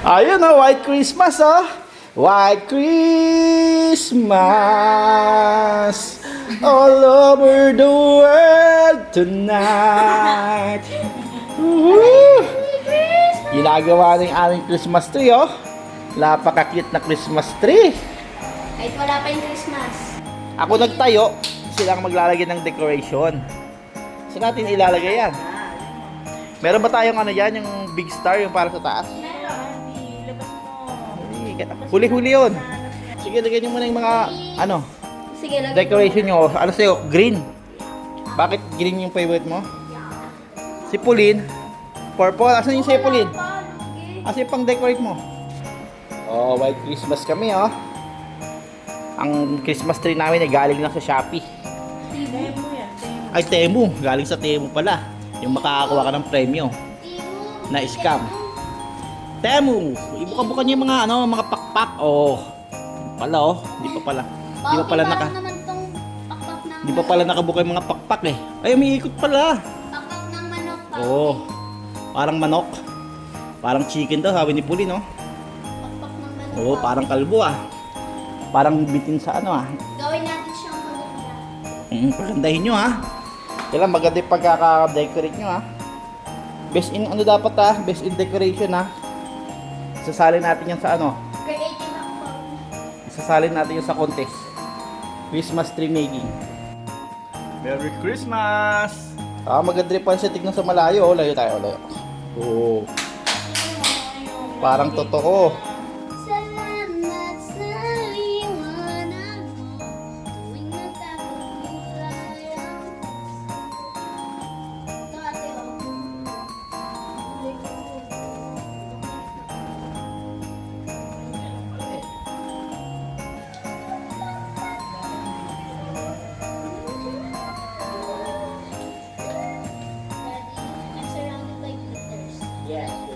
Ayun oh, White Christmas oh. White Christmas all over the world tonight. Woohoo! Ginagawa ng aming Christmas tree oh. Napaka-cute na Christmas tree. Kahit wala pa yung Christmas. Ako nagtayo, silang maglalagay ng decoration. Saan natin ilalagay yan? Meron ba tayong ano yan, yung big star, yung para sa taas? Ganda. Huli-huli yun. Sige, lagyan nyo muna yung mga, ano, Sige, lagyan decoration nyo. Ano sa'yo? Green. Bakit green yung favorite mo? Si Pauline, purple. Asan yung sa'yo, Pauline? Asan yung pang-decorate mo? Oh, white Christmas kami, oh. Ang Christmas tree namin ay galing na sa Shopee. Ay, Temu. Galing sa Temu pala. Yung makakakuha ka ng premyo na scam. Temu! Ibuka-buka niyo yung mga ano, mga pakpak. Oh. Pala oh, hindi pa pala. Hindi pa pala naka naman tong pakpak ng Hindi pa pala nakabuka yung mga pakpak eh. Ay, umiikot pala. Pakpak ng manok. Oo. Parang manok. Parang chicken daw, sabi ni Puli, no? Pakpak ng manok. Oo, parang kalbo ah. Parang bitin sa ano ah. Gawin natin siyang maganda. Mm, pagandahin nyo ha. Kailan maganda yung pagkaka-decorate nyo ha. Best in ano dapat ha? Best in decoration ha. Sasali natin yan sa ano? Sasali natin yung sa contest. Christmas tree making. Merry Christmas! Ah, pa siya tignan sa malayo. oh. Layo tayo, layo. Oo. Parang totoo. Yeah.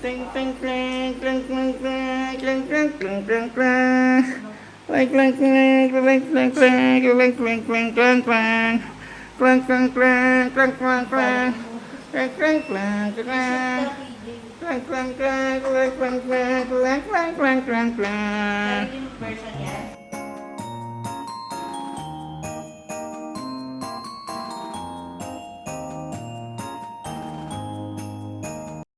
Ting ting ting ting ting ting ting ting ting ting. Clang clang clang clang clang clang clang clang clang clang clang. Clang clang clang clang clang clang. Clang clang clang clang. Clang clang clang clang clang clang clang clang clang clang clang.